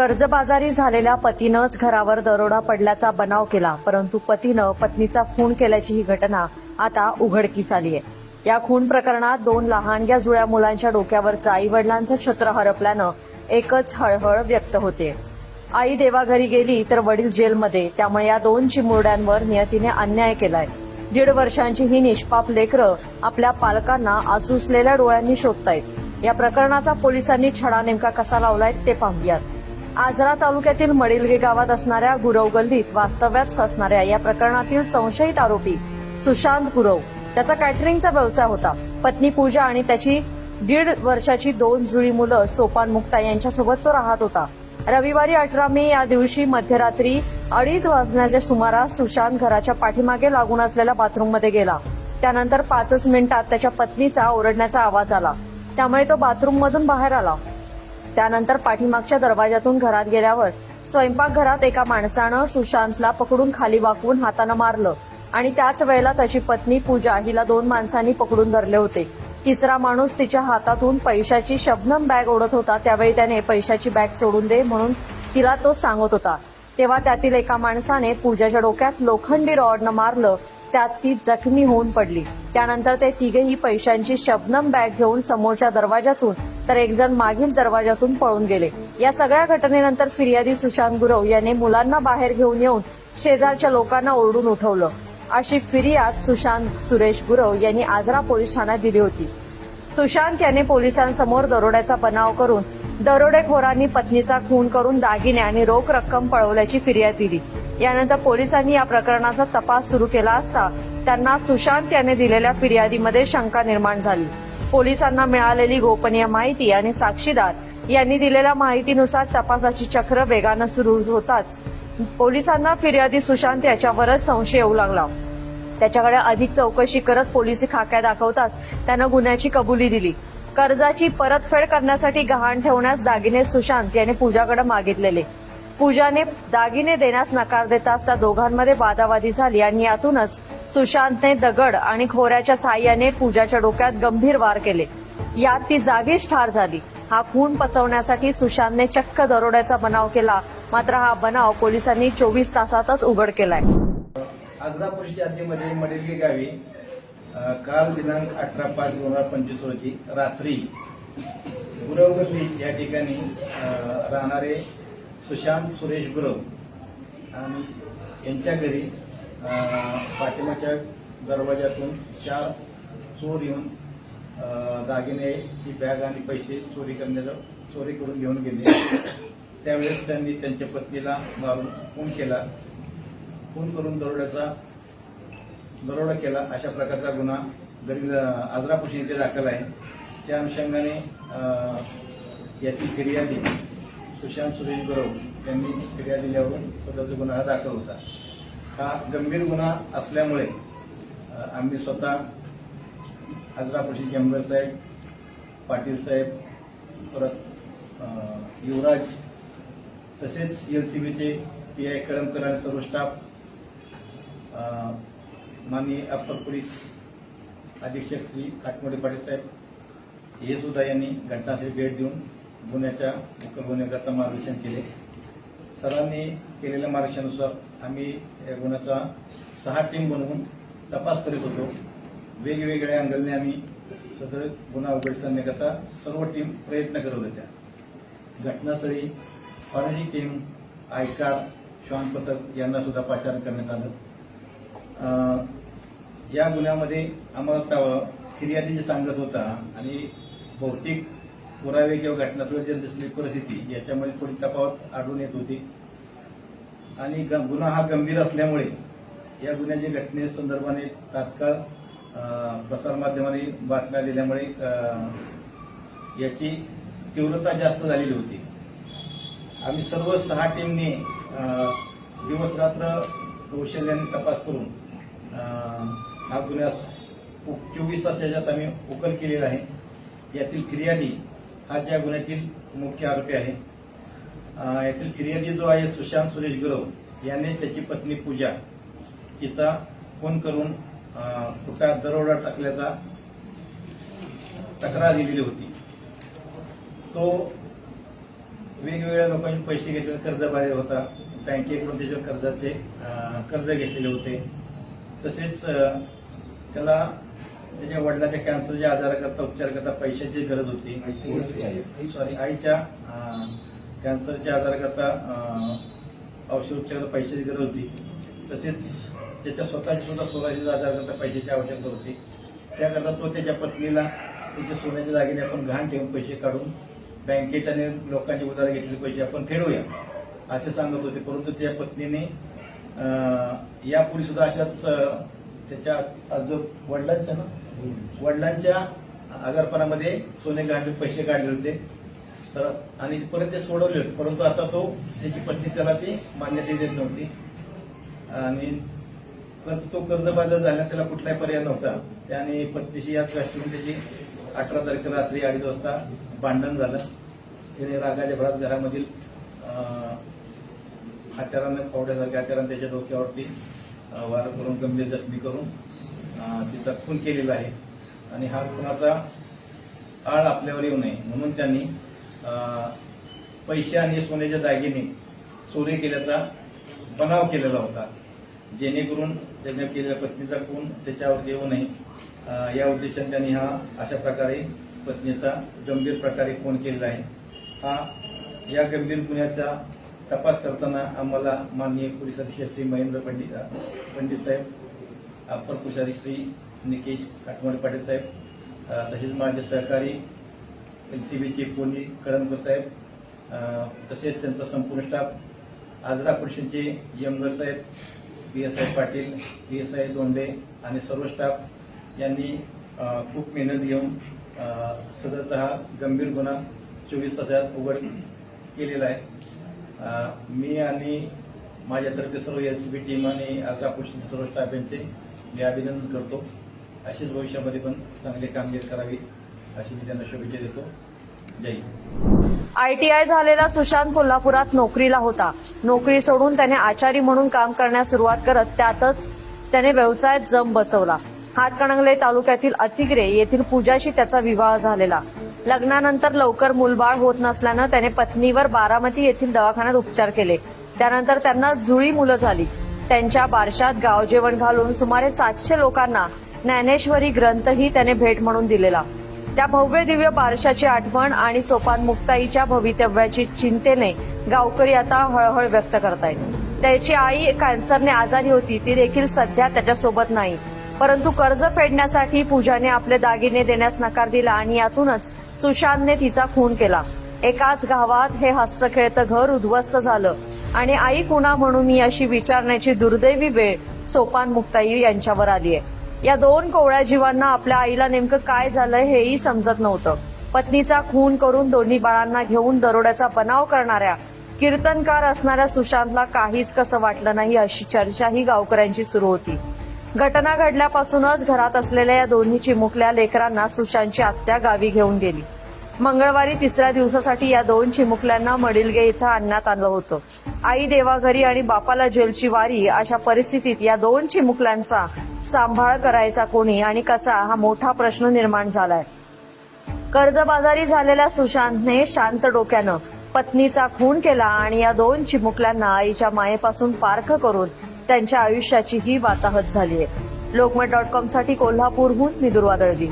कर्जबाजारी झालेल्या पतीनंच घरावर दरोडा पडल्याचा बनाव केला परंतु पतीनं पत्नीचा खून केल्याची ही घटना आता उघडकीस आली आहे या खून प्रकरणात दोन लहानग्या जुळ्या मुलांच्या डोक्यावरचं आई वडिलांचं छत्र हरपल्यानं एकच हळहळ व्यक्त होते. आई देवाघरी गेली तर वडील जेलमध्ये त्यामुळे या दोन चिमुरड्यांवर नियतीने अन्याय केलाय. दीड वर्षांची ही निष्पाप लेकरं आपल्या पालकांना आसुसलेल्या डोळ्यांनी शोधतायत. या प्रकरणाचा पोलिसांनी छडा नेमका कसा लावलाय ते पाहूयात. आजरा तालुक्यातील मडिलगे गावात असणाऱ्या गुरव गल्लीत वास्तव्यात असणाऱ्या या प्रकरणातील संशयित आरोपी सुशांत गुरव. त्याचा कॅटरिंगचा व्यवसाय होता. पत्नी पूजा आणि त्याची दीड वर्षाची दोन जुळी मुलं सोपान मुक्ता यांच्यासोबत तो राहत होता. रविवारी अठरा मे या दिवशी मध्यरात्री अडीच वाजण्याच्या सुमारास सुशांत घराच्या पाठीमागे लागून असलेल्या बाथरूममध्ये गेला. त्यानंतर पाचच मिनिटात त्याच्या पत्नीचा ओरडण्याचा आवाज आला. त्यामुळे तो बाथरूममधून बाहेर आला. त्यानंतर पाठीमागच्या दरवाजातून घरात गेल्यावर स्वयंपाकघरात एका माणसानं सुशांतला पकडून खाली वाकवून हातानं मारलं आणि त्याच वेळेला त्याची पत्नी पूजा हिला दोन माणसांनी पकडून धरले होते. तिसरा माणूस तिच्या हातातून पैशाची शबनम बॅग ओढत होता. त्यावेळी त्याने पैशाची बॅग सोडून दे म्हणून तिला तो सांगत होता. तेव्हा त्यातील एका माणसाने पूजाच्या डोक्यात लोखंडी रॉडनं मारलं. त्यात ती जखमी होऊन पडली. त्यानंतर ते तिघेही पैशांची शबनम बॅग घेऊन समोरच्या दरवाजातून तर एक जण मागील दरवाजातून पळून गेले. या सगळ्या घटनेनंतर फिर्यादी सुशांत गुरव याने मुलांना बाहेर घेऊन येऊन शेजारच्या लोकांना ओरडून उठवलं. अशी फिर्याद सुशांत सुरेश गुरव यांनी आजरा पोलीस ठाण्यात दिली होती. सुशांत याने पोलिसांसमोर दरोड्याचा बनाव करून दरोडेखोरांनी पत्नीचा खून करून दागिने आणि रोख रक्कम पळवल्याची फिर्याद दिली. यानंतर पोलिसांनी या प्रकरणाचा तपास सुरू केला असता त्यांना सुशांत याने दिलेल्या फिर्यादीमध्ये शंका निर्माण झाली. पोलिसांना मिळालेली गोपनीय माहिती आणि साक्षीदार यांनी दिलेल्या माहितीनुसार तपासाची चक्र वेगानं सुरू होताच पोलिसांना फिर्यादी सुशांत याच्यावरच संशय येऊ लागला. त्याच्याकडे अधिक चौकशी करत पोलिसी खाक्या दाखवताच त्यानं गुन्ह्याची कबुली दिली. कर्जाची परतफेड करण्यासाठी गहाण ठेवण्यास दागिने सुशांत याने पूजाकडे मागितलेले. पूजाने दागिने देण्यास नकार देताच त्या दोघांमध्ये वादावादी झाली आणि यातूनच सुशांतने दगड आणि खोऱ्याच्या साह्याने पूजाच्या डोक्यात गंभीर वार केले. यात ती जागीच ठार झाली. हा खून पचवण्यासाठी सुशांतने चक्क दरोड्याचा बनाव केला. मात्र हा बनाव पोलिसांनी चोवीस तासातच उघड केलाय. आजरा पोलीस हद्दीमध्ये गावी काल दिनांक अठरा पाच दोन हजार पंचवीस रोजी रात्री गुरवगल्ली या ठिकाणी राहणारे सुशांत सुरेश गुरव आणि यांच्या घरी अ, पाठिंबाच्या दरवाजातून चार चोर येऊन दागिने दागिनेची बॅग आणि पैसे चोरी करण्याचं चोरी करून घेऊन गेले. त्यावेळेस त्यांनी त्यांच्या पत्नीला मारून फोन केला. फोन करून दरोड्याचा दरोडा केला. अशा प्रकारचा गुन्हा गरीब आजरापुशी येथे दाखल आहे. त्या अनुषंगाने याची फिर्यादी सुशांत सुरेश गुरव यांनी फिर्याद दिल्यावरून स्वतःचा गुन्हा हा दाखल होता. हा गंभीर गुन्हा असल्यामुळे आम्ही स्वतः आजरा पोलीस जमगर साहेब पाटील साहेब परत युवराज तसेच एल सी बीचे पी आय कळमकर आणि सर्व स्टाफ माननीय अप्पर पोलीस अधीक्षक श्री काटमोडे पाटील साहेब हे सुद्धा यांनी घटनास्थळी भेट देऊन गुन्ह्याच्या मुख्य गुन्हेगाराचं मार्गदर्शन केले. सरांनी केलेल्या मार्गदर्शनानुसार आम्ही या गुन्ह्याचा सहा टीम बनवून तपास करीत होतो. वेगवेगळ्या अँगलने आम्ही सदर गुन्हा उघडकीस आणण्याकरता सर्व टीम प्रयत्न करत होत्या. घटनास्थळी फॉरेन्सिक टीम आयकार श्वान पथक यांना सुद्धा पाचारण करण्यात आलं. या गुन्ह्यामध्ये आम्हाला फिर्यादी जे सांगत होता आणि भौतिक पुरावे किंवा घटनास्थळी दिसलेली परिस्थिती याच्यामध्ये थोडी तफावत आढळून येत होती. आणि गुन्हा हा गंभीर असल्यामुळे या गुन्ह्याच्या घटनेसंदर्भाने तात्काळ अं, प्रसारमाध्यमांनी बातम्या दिल्यामुळे याची तीव्रता जास्त झालेली होती. आम्ही सर्व सहा टीमनी दिवस रात्र कौशल्याने तपास करून हा गुन्ह्यास चोवीस तास याच्यात आम्ही उकल केलेला आहे. यातील फिर्यादी हा या गुन्ह्यातील मुख्य आरोपी आहे अं, यातील फिर्यादी जो आहे सुशांत सुरेश गुरव याने त्याची पत्नी पूजा हिचा फोन करून अं, खोटा दरोडा टाकल्याचा तक्रार दिलेली होती. तो वेगवेगळ्या लोकांचे पैसे घेतले कर्जबाहेर होता. बँकेकडून त्याच्या कर्जाचे कर्ज घेतलेले होते. तसेच त्याला त्याच्या वडिलाच्या कॅन्सरच्या आजाराकरता उपचाराकरता पैशाची गरज होती. सॉरी आईच्या कॅन्सरच्या आजाराकरता औषध उपचार पैशाची गरज होती. तसेच त्याच्या स्वतःच्या सुद्धा सोन्याच्या आजाराकरता पैशाची आवश्यकता होती. त्याकरता तो त्याच्या पत्नीला त्याच्या सोन्याच्या जागेने आपण घाण ठेवून पैसे काढून बँकेत आणि लोकांचे उधार घेतलेले पैसे आपण फेडूया असे सांगत होते. परंतु त्या पत्नीने अं, यापूर्वी सुद्धा अशाच त्याच्या जो वडिलांच्या ना वडिलांच्या आजारपणामध्ये सोने काढले पैसे काढले होते. तर आणि परत ते सोडवले होते. परंतु आता तो त्याची पत्नी त्याला ती मान्यता देत नव्हती. आणि परत तो कर्जबाजार झाला त्याला कुठलाही पर्याय नव्हता. त्याने पत्नीशी याच राष्ट्रीय त्याची अठरा तारखेला रात्री अडीच वाजता भांडण झालं. त्याने रागाच्या भरात घरामधील अं, हत्यारानं पावड्यासारख्या हत्यारानं त्याच्या डोक्यावरती वार करून गंभीर जखमी करून तिचा खून केलेला आहे. आणि हा खुनाचा आळ आपल्यावर येऊ नये. म्हणून त्यांनी पैसे आणि सोन्याच्या दागिने चोरी केल्याचा बनाव केलेला होता. जेणेकरून त्याने केलेल्या पत्नीचा खून त्याच्यावर येऊ नये. या उद्देशाने त्यांनी हा अशा प्रकारे पत्नीचा गंभीर प्रकारे खून केलेला आहे. हा या गंभीर गुन्ह्याचा तपास करताना आम्हाला माननीय पोलीस अधीक्षक श्री महेंद्र पंडित पंडित साहेब अप्पर पोलीस श्री निकेश काटमाडे पाटील साहेब तसेच माझे सहकारी एन सी बीचे कोणी कळमकर साहेब तसेच त्यांचा संपूर्ण स्टाफ आजरा पुरुषांचे यमगर साहेब P S I Patil P S I Donde आणि सर्व स्टाफ यांनी खूप मेहनत घेऊन सदरचा हा गंभीर गुन्हा चोवीस तासात उघड केलेला आहे. मी आणि माझ्यातर्फे सर्व एस बी टीम आणि आग्रा पोलिसांचे सर्व स्टाफ यांचे मी अभिनंदन करतो. अशीच भविष्यामध्ये पण चांगली कामगिरी करावी अशी मी त्यांना शुभेच्छा देतो. आयटीआय झालेला सुशांत कोल्हापुरात नोकरीला होता. नोकरी सोडून त्याने आचारी म्हणून काम करण्यास सुरुवात करत त्यातच त्याने व्यवसायात जम बसवला. हातकणंगले तालुक्यातील अतिग्रे येथील पूजाशी त्याचा विवाह झालेला. लग्नानंतर लवकर मूलबाळ होत नसल्यानं त्याने पत्नीवर बारामती येथील दवाखान्यात उपचार केले. त्यानंतर त्यांना जुळी मुलं झाली. त्यांच्या बारशात गावजेवण घालून सुमारे सातशे लोकांना ज्ञानेश्वरी ग्रंथही त्याने भेट म्हणून दिलेला. त्या भव्य दिव्य बारशाची आठवण आणि सोपान मुक्ताईच्या भवितव्याची चिंतेने गावकरी आता हळहळ व्यक्त करतायत. त्याची आई कॅन्सरने आजारी होती ती देखील सध्या त्याच्यासोबत नाही. परंतु कर्ज फेडण्यासाठी पूजाने आपले दागिने देण्यास नकार दिला आणि यातूनच सुशांतने तिचा खून केला. एकाच गावात हे हस्तखेळतं घर उद्ध्वस्त झालं आणि आई कुणा म्हणून मी अशी विचारण्याची दुर्दैवी वेळ सोपान मुक्ताई यांच्यावर आली आहे या दोन कोवळ्या जीवांना आपल्या आईला नेमकं काय झालंय हेही समजत नव्हतं. पत्नीचा खून करून दोन्ही बाळांना घेऊन दरोड्याचा बनाव करणाऱ्या कीर्तनकार असणाऱ्या सुशांतला काहीच कसं वाटलं नाही अशी चर्चाही गावकऱ्यांची सुरू होती. घटना घडल्यापासूनच घरात असलेल्या या दोन्ही चिमुकल्या लेकरांना सुशांतची आत्या गावी घेऊन गेली. मंगळवारी तिसऱ्या दिवसासाठी या दोन चिमुकल्यांना मडिलगे इथं आणण्यात आलं होतं. आई देवाघरी आणि बापाला जेलची वारी अशा परिस्थितीत या दोन चिमुकल्यांचा सांभाळ करायचा कोणी आणि कसा हा मोठा प्रश्न निर्माण झालाय. कर्जबाजारी झालेल्या सुशांतने शांत डोक्यानं पत्नीचा खून केला आणि या दोन चिमुकल्यांना आईच्या मायेपासून पारख करून त्यांच्या आयुष्याची ही वाताहत आहे लोकमत डॉट कॉमसाठी कोल्हापूरहून मी दुर्वा दळवी.